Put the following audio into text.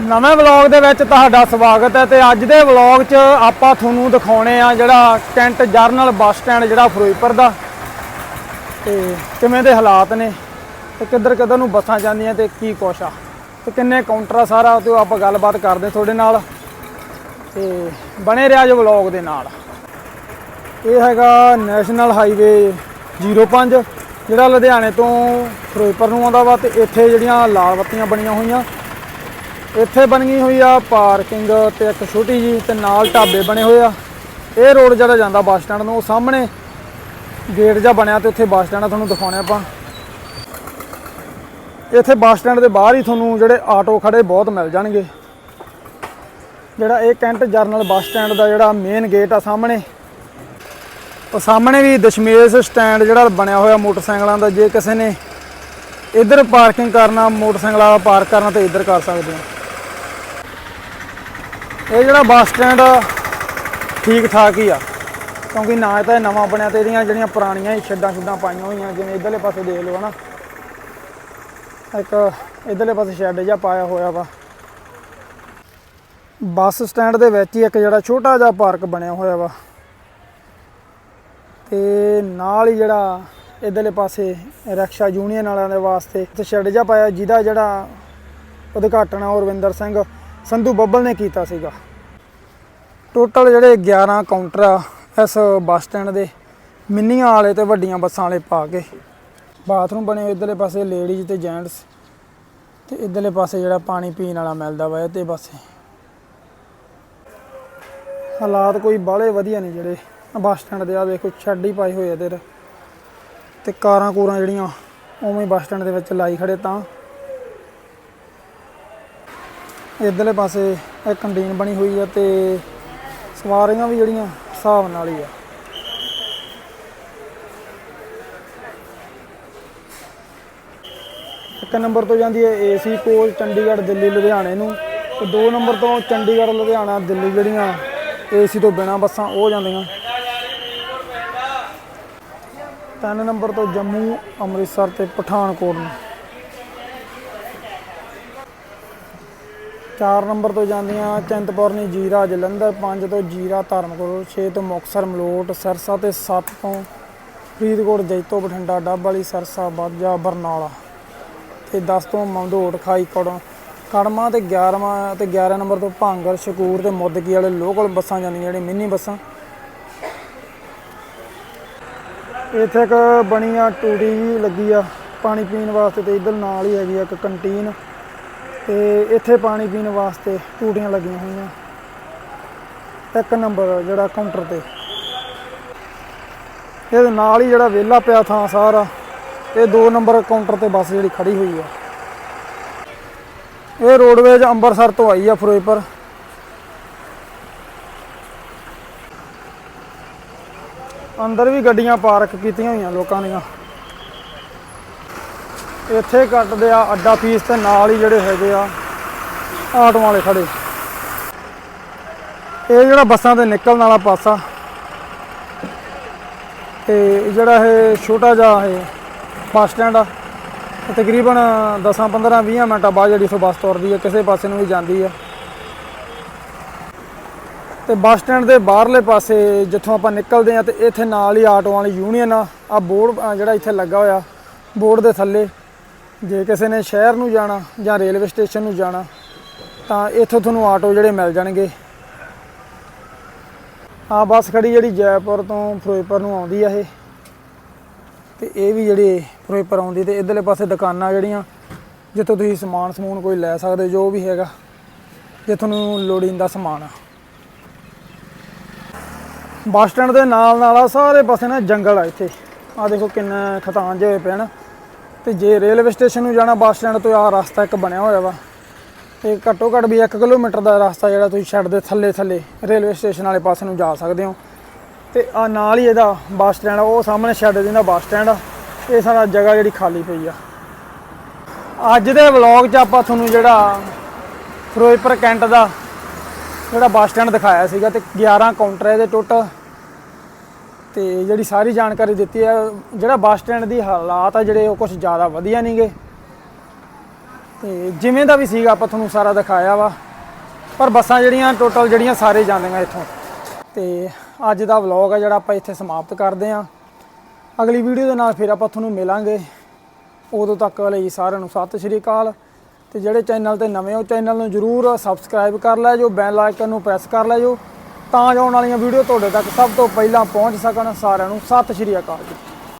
ਨਵੇਂ ਵਲੌਗ ਦੇ ਵਿੱਚ ਤੁਹਾਡਾ ਸਵਾਗਤ ਹੈ ਤੇ ਅੱਜ ਦੇ ਵਲੌਗ 'ਚ ਆਪਾਂ ਤੁਹਾਨੂੰ ਦਿਖਾਉਣੇ ਆ ਜਿਹੜਾ ਕੈਂਟ ਜਰਨਲ ਬੱਸ ਸਟੈਂਡ ਜਿਹੜਾ ਫਿਰੋਜ਼ਪੁਰ ਦਾ। ਤੇ ਕਿਵੇਂ ਦੇ ਹਾਲਾਤ ਨੇ ਤੇ ਕਿੱਧਰ ਕਿੱਧਰ ਨੂੰ ਬੱਸਾਂ ਜਾਂਦੀਆਂ ਤੇ ਕੀ ਕੁਛ ਆ। ਤੇ ਕਿੰਨੇ ਕਾਊਂਟਰ ਆ ਸਾਰਾ ਤੇ ਉਹ ਆਪਾਂ ਗੱਲਬਾਤ ਕਰਦੇ ਤੁਹਾਡੇ ਨਾਲ। ਤੇ ਬਣੇ ਰਿਹਾ ਜੋ ਵਲੌਗ ਦੇ ਨਾਲ। ਇਹ ਹੈਗਾ ਨੈਸ਼ਨਲ ਹਾਈਵੇ 05 ਜਿਹੜਾ ਲੁਧਿਆਣੇ ਤੋਂ ਫਿਰੋਜ਼ਪੁਰ ਨੂੰ ਆਉਂਦਾ ਵਾ ਤੇ ਇੱਥੇ ਜਿਹੜੀਆਂ ਲਾਲ ਬੱਤੀਆਂ ਬਣੀਆਂ ਹੋਈਆਂ। ਇੱਥੇ ਬਣੀ ਹੋਈ ਆ ਪਾਰਕਿੰਗ ਤੇ ਇੱਕ ਛੋਟੀ ਜੀ ਤੇ ਨਾਲ ਢਾਬੇ ਬਣੇ ਹੋਏ ਆ। ਇਹ ਰੋਡ ਜਿਹੜਾ ਜਾਂਦਾ ਬੱਸ ਸਟੈਂਡ ਨੂੰ, ਉਹ ਸਾਹਮਣੇ ਗੇਟ ਜਿਹਾ ਬਣਿਆ ਤੇ ਉੱਥੇ ਬੱਸ ਸਟੈਂਡ ਆ, ਤੁਹਾਨੂੰ ਦਿਖਾਉਣੇ ਆਪਾਂ। ਇੱਥੇ ਬੱਸ ਸਟੈਂਡ ਦੇ ਬਾਹਰ ਹੀ ਤੁਹਾਨੂੰ ਜਿਹੜੇ ਆਟੋ ਖੜੇ ਬਹੁਤ ਮਿਲ ਜਾਣਗੇ। ਜਿਹੜਾ ਇਹ ਕੈਂਟ ਜਰਨਲ ਬੱਸ ਸਟੈਂਡ ਦਾ ਜਿਹੜਾ ਮੇਨ ਗੇਟ ਆ ਸਾਹਮਣੇ। ਉਹ ਸਾਹਮਣੇ ਵੀ ਦਸ਼ਮੇਸ਼ ਸਟੈਂਡ ਜਿਹੜਾ ਬਣਿਆ ਹੋਇਆ ਮੋਟਰਸਾਈਕਲਾਂ ਦਾ, ਜੇ ਕਿਸੇ ਨੇ ਇੱਧਰ ਪਾਰਕਿੰਗ ਕਰਨਾ, ਮੋਟਰਸਾਈਕਲ ਵਾਲਾ ਪਾਰਕ ਕਰਨਾ ਤੇ ਇੱਧਰ ਕਰ ਸਕਦੇ ਹੋ ਇਹ ਜਿਹੜਾ ਬੱਸ ਸਟੈਂਡ ਠੀਕ ਠਾਕ ਹੀ ਆ। ਕਿਉਂਕਿ ਨਾ ਤਾਂ ਇਹ ਨਵਾਂ ਬਣਿਆ ਤੇ ਇਹਦੀਆਂ ਜਿਹੜੀਆਂ ਪੁਰਾਣੀਆਂ ਹੀ ਛੱਡਾਂ ਛੱਡਾਂ ਪਾਈਆਂ ਹੋਈਆਂ, ਜਿਵੇਂ ਇਧਰਲੇ ਪਾਸੇ ਦੇਖ ਲਓ ਹਨਾ। ਇੱਕ ਇਧਰਲੇ ਪਾਸੇ ਸ਼ੈੱਡ ਜਿਹਾ ਪਾਇਆ ਹੋਇਆ ਵਾ। ਬੱਸ ਸਟੈਂਡ ਦੇ ਵਿੱਚ ਹੀ ਇੱਕ ਜਿਹੜਾ ਛੋਟਾ ਜਿਹਾ ਪਾਰਕ ਬਣਿਆ ਹੋਇਆ ਵਾ। ਤੇ ਨਾਲ ਹੀ ਜਿਹੜਾ ਇਧਰਲੇ ਪਾਸੇ ਰਕਸ਼ਾ ਯੂਨੀਅਨ ਵਾਲਿਆਂ ਦੇ ਵਾਸਤੇ ਤੇ ਸ਼ੈੱਡ ਜਿਹਾ ਪਾਇਆ, ਜਿਹਦਾ ਜਿਹੜਾ ਉਦਘਾਟਨ ਆ ਰਵਿੰਦਰ ਸਿੰਘ ਸੰਧੂ ਬੱਬਲ ਨੇ ਕੀਤਾ ਸੀਗਾ। ਟੋਟਲ ਜਿਹੜੇ 11 ਕਾਊਂਟਰ ਆ ਇਸ ਬੱਸ ਸਟੈਂਡ ਦੇ, ਮਿੰਨੀਆਂ ਵਾਲੇ ਤੇ ਵੱਡੀਆਂ ਬੱਸਾਂ ਵਾਲੇ ਪਾ ਕੇ। ਬਾਥਰੂਮ ਬਣੇ ਹੋਏ ਇਧਰਲੇ ਪਾਸੇ ਲੇਡੀਜ਼ ਤੇ ਜੈਂਟਸ ਤੇ ਇਧਰਲੇ ਪਾਸੇ ਜਿਹੜਾ ਪਾਣੀ ਪੀਣ ਵਾਲਾ ਮਿਲਦਾ ਵਾ ਇਹ ਤੇ ਪਾਸੇ ਹਾਲਾਤ ਕੋਈ ਬਾਹਲੇ ਵਧੀਆ ਨਹੀਂ ਜਿਹੜੇ ਬੱਸ ਸਟੈਂਡ ਦੇ, ਆ ਦੇਖੋ ਛੱਡ ਹੀ ਪਾਈ ਹੋਏ ਆ ਇਧਰ। ਤੇ ਕਾਰਾਂ ਕੂਰਾਂ ਜਿਹੜੀਆਂ, ਉਵੇਂ ਬੱਸ ਸਟੈਂਡ ਦੇ ਵਿੱਚ ਲਾਈ ਖੜੇ ਤਾਂ ਇਧਰਲੇ ਪਾਸੇ ਇਹ ਕੰਟੀਨ ਬਣੀ ਹੋਈ ਆ ਤੇ ਸਵਾਰੀਆਂ ਵੀ ਜਿਹੜੀਆਂ ਹਿਸਾਬ ਨਾਲ ਹੀ ਆ। ਇੱਕ ਨੰਬਰ ਤੋਂ ਜਾਂਦੀ ਹੈ ਏਸੀ ਕੋਲ ਚੰਡੀਗੜ੍ਹ, ਦਿੱਲੀ, ਲੁਧਿਆਣੇ ਨੂੰ। ਤੇ ਦੋ ਨੰਬਰ ਤੋਂ ਚੰਡੀਗੜ੍ਹ, ਲੁਧਿਆਣਾ, ਦਿੱਲੀ ਜਿਹੜੀਆਂ ਏਸੀ ਤੋਂ ਬਿਨਾ ਬੱਸਾਂ ਉਹ ਜਾਂਦੀਆਂ। ਤਿੰਨ ਨੰਬਰ ਤੋਂ ਜੰਮੂ, ਅੰਮ੍ਰਿਤਸਰ ਤੇ ਪਠਾਨਕੋਟ ਨੂੰ। ਚਾਰ ਨੰਬਰ ਤੋਂ ਜਾਂਦੀਆਂ ਚਿੰਤਪੁਰਨੀ ਜੀਰਾ, ਜਲੰਧਰ ਪੰਜ ਤੋਂ ਜੀਰਾ, ਧਰਮਕੋਟ 6 ਤੋਂ ਮੁਕਤਸਰ, ਮਲੋਟ, ਸਰਸਾ ਤੇ 7 ਤੋਂ ਫਰੀਦਕੋਟ, ਜੈਤੋ, ਬਠਿੰਡਾ, ਡੱਬ ਵਾਲੀ ਸਰਸਾ ਬਾਜਾ ਬਰਨਾਲਾ ਤੇ 10 ਤੋਂ ਮੰਦੋੜ ਖਾਈ ਕੜੋਂ ਕੜਮਾ ਤੇ 11ਵਾਂ ਤੇ 11 ਨੰਬਰ ਤੋਂ ਭਾਂਗਰ, ਸ਼ਕੂਰ ਤੇ ਮੁੱਦਕੀ ਵਾਲੇ ਲੋਕਲ ਬੱਸਾਂ ਜਾਂਦੀਆਂ, ਜਿਹੜੀਆਂ ਮਿੰਨੀ ਬੱਸਾਂ। ਇੱਥੇ ਇੱਕ ਬਣੀ ਆ ਟੂਟੀ ਜੀ ਲੱਗੀ ਆ, ਪਾਣੀ ਪੀਣ ਵਾਸਤੇ ਤੇ ਇਧਰ ਨਾਲ ਹੀ ਹੈਗੀ ਆ ਇੱਕ ਕੰਟੀਨ। ਤੇ ਇੱਥੇ ਪਾਣੀ ਪੀਣ ਵਾਸਤੇ ਟੂਟੀਆਂ ਲੱਗੀਆਂ ਹੋਈਆਂ। ਇੱਕ ਨੰਬਰ ਜਿਹੜਾ ਕਾਊਂਟਰ ਤੇ। ਇਹਦੇ ਨਾਲ ਹੀ ਜਿਹੜਾ ਵਿਹਲਾ ਪਿਆ ਥਾਂ ਸਾਰਾ, ਇਹ ਦੋ ਨੰਬਰ ਕਾਊਂਟਰ ਤੇ ਬੱਸ ਜਿਹੜੀ ਖੜੀ ਹੋਈ ਆ। ਇਹ ਰੋਡਵੇਜ ਅੰਮ੍ਰਿਤਸਰ ਤੋਂ ਆਈ ਆ ਫਿਰੋਜ਼ਪੁਰ। ਅੰਦਰ ਵੀ ਗੱਡੀਆਂ ਪਾਰਕ ਕੀਤੀਆਂ ਹੋਈਆਂ ਲੋਕਾਂ ਦੀਆਂ। ਇੱਥੇ ਕੱਟਦੇ ਆ, ਅੱਡਾ ਫੀਸ ਤੇ ਨਾਲ ਹੀ ਜਿਹੜੇ ਹੈਗੇ ਆ, ਆਟੋ ਵਾਲੇ ਖੜੇ। ਇਹ ਜਿਹੜਾ ਬੱਸਾਂ ਦੇ ਨਿਕਲਣ ਵਾਲਾ ਪਾਸਾ, ਤੇ ਜਿਹੜਾ ਇਹ ਛੋਟਾ ਜਿਹਾ ਇਹ ਬੱਸ ਸਟੈਂਡ ਆ ਤਕਰੀਬਨ 10 15 20 ਮਿੰਟਾਂ ਬਾਅਦ ਜਿਹੜੀ ਇੱਥੋਂ ਬੱਸ ਤੁਰਦੀ ਹੈ ਕਿਸੇ ਪਾਸੇ ਨੂੰ ਵੀ ਜਾਂਦੀ ਆ। ਤੇ ਬੱਸ ਸਟੈਂਡ ਦੇ ਬਾਹਰਲੇ ਪਾਸੇ ਜਿੱਥੋਂ ਆਪਾਂ ਨਿਕਲਦੇ ਆ, ਤੇ ਇੱਥੇ ਨਾਲ ਹੀ ਆਟੋ ਵਾਲੀ ਯੂਨੀਅਨ ਆ ਆ ਬੋਰਡ ਜਿਹੜਾ ਇੱਥੇ ਲੱਗਾ ਹੋਇਆ, ਬੋਰਡ ਦੇ ਥੱਲੇ। ਜੇ ਕਿਸੇ ਨੇ ਸ਼ਹਿਰ ਨੂੰ ਜਾਣਾ ਜਾਂ ਰੇਲਵੇ ਸਟੇਸ਼ਨ ਨੂੰ ਜਾਣਾ, ਤਾਂ ਇੱਥੋਂ ਤੁਹਾਨੂੰ ਆਟੋ ਜਿਹੜੇ ਮਿਲ ਜਾਣਗੇ। ਆ ਬੱਸ ਖੜੀ ਜਿਹੜੀ ਜੈਪੁਰ ਤੋਂ ਫਿਰੋਜ਼ਪੁਰ ਨੂੰ ਆਉਂਦੀ ਆ ਇਹ। ਤੇ ਇਹ ਵੀ ਜਿਹੜੀ ਫਿਰੋਜ਼ਪੁਰ ਆਉਂਦੀ ਤੇ ਇਧਰਲੇ ਪਾਸੇ ਦੁਕਾਨਾਂ ਜਿਹੜੀਆਂ, ਜਿੱਥੋਂ ਤੁਸੀਂ ਸਮਾਨ ਸਮੂਨ ਕੋਈ ਲੈ ਸਕਦੇ, ਜੋ ਵੀ ਹੈਗਾ, ਜੇ ਤੁਹਾਨੂੰ ਲੋੜੀਂਦਾ ਸਮਾਨ ਆ। ਬੱਸ ਸਟੈਂਡ ਦੇ ਨਾਲ ਨਾਲ ਆ ਸਾਰੇ ਪਾਸੇ ਨਾ ਜੰਗਲ ਆ ਇੱਥੇ। ਆ ਦੇਖੋ ਕਿੰਨਾ ਖਤਾਨ ਜਿਹੇ ਹੋਏ ਪਏ ਹਨ ਤੇ ਜੇ ਰੇਲਵੇ ਸਟੇਸ਼ਨ ਨੂੰ ਜਾਣਾ, ਬੱਸ ਸਟੈਂਡ ਤੋਂ ਆਹ ਰਸਤਾ ਇੱਕ ਬਣਿਆ ਹੋਇਆ ਵਾ। ਤੇ ਘੱਟੋ ਘੱਟ ਵੀ 1 ਕਿਲੋਮੀਟਰ ਦਾ ਰਸਤਾ ਜਿਹੜਾ ਤੁਸੀਂ ਛੱਡ ਦੇ ਥੱਲੇ ਥੱਲੇ ਰੇਲਵੇ ਸਟੇਸ਼ਨ ਵਾਲੇ ਪਾਸੇ ਨੂੰ ਜਾ ਸਕਦੇ ਹੋ। ਤੇ ਆ ਨਾਲ ਹੀ ਇਹਦਾ ਬੱਸ ਸਟੈਂਡ ਆ, ਉਹ ਸਾਹਮਣੇ ਛੱਡ ਦਿੰਦਾ ਬੱਸ ਸਟੈਂਡ ਆ। ਇਹ ਸਾਰਾ ਜਗ੍ਹਾ ਜਿਹੜੀ ਖਾਲੀ ਪਈ ਆ। ਅੱਜ ਦੇ ਵਲੌਗ 'ਚ ਆਪਾਂ ਤੁਹਾਨੂੰ ਜਿਹੜਾ ਫਿਰੋਜ਼ਪੁਰ ਕੈਂਟ ਦਾ ਜਿਹੜਾ ਬੱਸ ਸਟੈਂਡ ਦਿਖਾਇਆ ਸੀਗਾ ਤੇ 11 ਕਾਊਂਟਰ ਇਹਦੇ ਟੋਟਲ ਤੇ ਜਿਹੜੀ ਸਾਰੀ ਜਾਣਕਾਰੀ ਦਿੱਤੀ ਹੈ ਜਿਹੜਾ ਬੱਸ ਸਟੈਂਡ ਦੀ ਹਾਲਾਤ ਆ ਜਿਹੜੇ, ਉਹ ਕੁਝ ਜ਼ਿਆਦਾ ਵਧੀਆ ਨਹੀਂਗੇ ਤੇ ਜਿਵੇਂ ਦਾ ਵੀ ਸੀਗਾ, ਆਪਾਂ ਤੁਹਾਨੂੰ ਸਾਰਾ ਦਿਖਾਇਆ ਵਾ। ਪਰ ਬੱਸਾਂ ਜਿਹੜੀਆਂ ਟੋਟਲ ਜਿਹੜੀਆਂ ਸਾਰੇ ਜਾਂਦੀਆਂ ਇੱਥੋਂ। ਤੇ ਅੱਜ ਦਾ ਵਲੌਗ ਆ ਜਿਹੜਾ ਆਪਾਂ ਇੱਥੇ ਸਮਾਪਤ ਕਰਦੇ ਹਾਂ ਅਗਲੀ ਵੀਡੀਓ ਦੇ ਨਾਲ ਫਿਰ ਆਪਾਂ ਤੁਹਾਨੂੰ ਮਿਲਾਂਗੇ। ਉਦੋਂ ਤੱਕ ਲਈ ਸਾਰਿਆਂ ਨੂੰ ਸਤਿ ਸ਼੍ਰੀ ਅਕਾਲ। ਤੇ ਜਿਹੜੇ ਚੈਨਲ ਤੇ ਨਵੇਂ ਹੋ, ਚੈਨਲ ਨੂੰ ਜਰੂਰ ਸਬਸਕ੍ਰਾਈਬ ਕਰ ਲੈ ਜੋ ਬੈਲ ਆਈਕਨ ਨੂੰ ਪ੍ਰੈਸ ਕਰ ਲੈ ਜੋ। ਤਾਂ ਜੋ ਆਉਣ ਵਾਲੀਆਂ ਵੀਡੀਓ ਤੁਹਾਡੇ ਤੱਕ ਸਭ ਤੋਂ ਪਹਿਲਾਂ ਪਹੁੰਚ ਸਕਣ ਸਾਰਿਆਂ ਨੂੰ। ਸਤਿ ਸ਼੍ਰੀ ਅਕਾਲ ਜੀ।